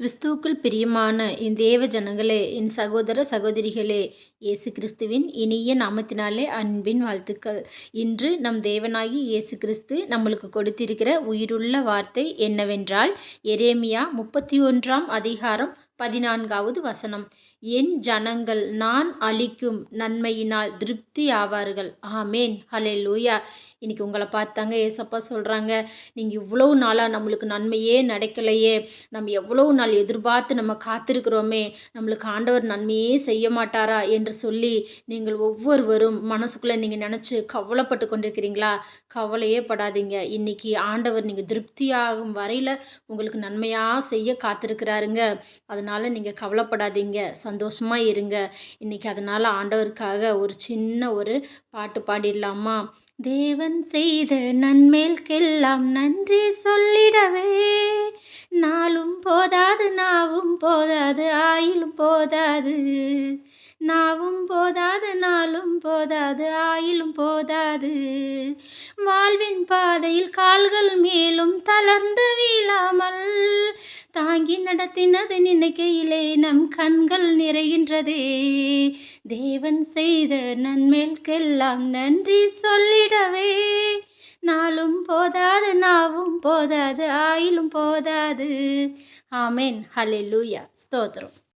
கிறிஸ்துவுக்குள் பிரியமான என் தேவ ஜனங்களே என் சகோதர சகோதரிகளே இயேசு கிறிஸ்துவின் இனிய நாமத்தினாலே அன்பின் வாழ்த்துக்கள். இன்று நம் தேவனாகி இயேசு கிறிஸ்து நம்மளுக்கு கொடுத்திருக்கிற உயிருள்ள வார்த்தை என்னவென்றால் எரேமியா முப்பத்தி ஒன்றாம் அதிகாரம் பதினான்காவது வசனம். என் ஜனங்கள் நான் அளிக்கும் நன்மையினால் திருப்தி ஆவார்கள். ஆமேன். ஹலே லூயா இன்றைக்கி உங்களை பார்த்தாங்க ஏசப்பா சொல்கிறாங்க நீங்கள் இவ்வளோ நாளாக நம்மளுக்கு நன்மையே நடக்கலையே நம்ம எவ்வளோ நாள் எதிர்பார்த்து நம்ம காத்திருக்கிறோமே நம்மளுக்கு ஆண்டவர் நன்மையே செய்ய மாட்டாரா என்று சொல்லி நீங்கள் ஒவ்வொருவரும் மனசுக்குள்ளே நீங்கள் நினச்சி கவலைப்பட்டு கொண்டிருக்கிறீங்களா? கவலையே படாதீங்க. இன்றைக்கி ஆண்டவர் நீங்கள் திருப்தியாகும் வரையில் உங்களுக்கு நன்மையாக செய்ய காத்திருக்கிறாருங்க. அதனால் நீங்கள் கவலைப்படாதீங்க. சந்தோஷமாக இருங்க. இன்றைக்கி அதனால் ஆண்டவருக்காக ஒரு சின்ன ஒரு பாட்டு பாடிடலாமா? தேவன் செய்த நன்மேல்கெல்லாம் நன்றி சொல்லிடவே. நாளும் போதாது நாவும் போதாது ஆயிலும் போதாது. நாவும் போதாது நாளும் போதாது ஆயிலும் போதாது. வாழ்வின் பாதையில் கால்கள் மேலும் தளர்ந்து வாங்கி நடத்தினது நினைக்கையிலே நம் கண்கள் நிறைகின்றதே. தேவன் செய்த நன்மேல்கெல்லாம் நன்றி சொல்லிடவே. நாளும் போதாது நாவும் போதாது ஆயிலும் போதாது. ஆமேன். ஹலெலூயா ஸ்தோத்திரம்.